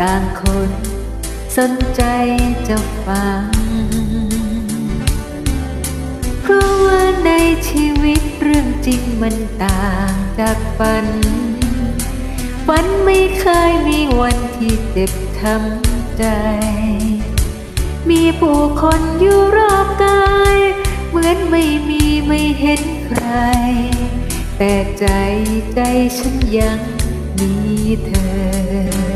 ต่างคนสนใจจะฟัง เพราะว่าในชีวิตเรื่องจริงมันต่างจากฝัน ฝันไม่เคยมีวันที่เจ็บช้ำใจ มีผู้คนอยู่รอบกาย เหมือนไม่มีไม่เห็นใคร แต่ใจใจฉันยังมีเธอ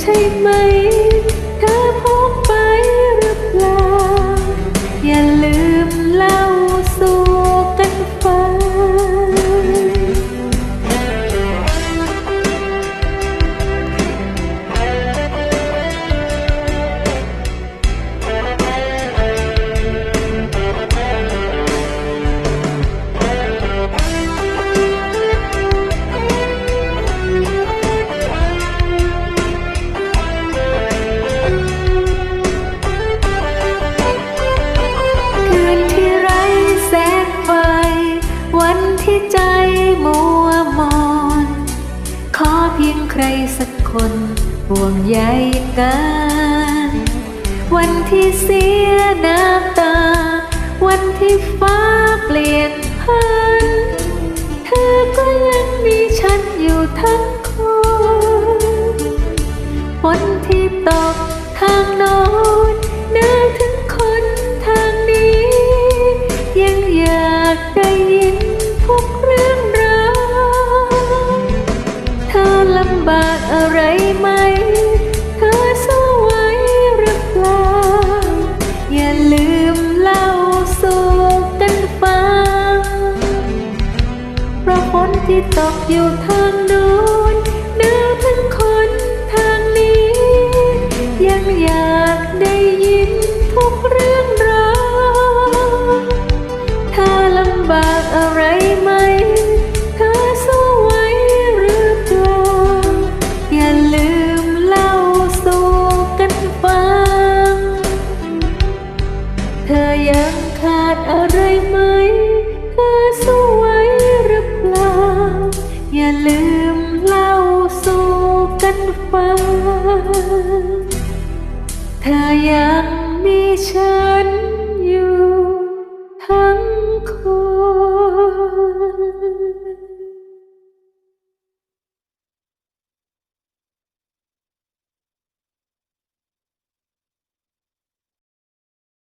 ใช่ไหม ห่วงใยกัน วันที่เสียน้ำตา วันที่ฟ้าเปลี่ยนพันเธอก็ยังมีฉันอยู่ทั้งคนฝนที่ตกทางโน้นนาวถึงคนทางนี้ ยังอยากได้ยินทุกำบากอะไรไหม เธอสู้ไหวหรือเปล่า อย่าลืมเล่าสู่กันฟัง เพราะฝนที่ตกอยู่ทางโน้นเนาวทั้งคนทางนี้ ยังอยาก ลืมเล่าสู่กันฟัง เธอยังมีฉัน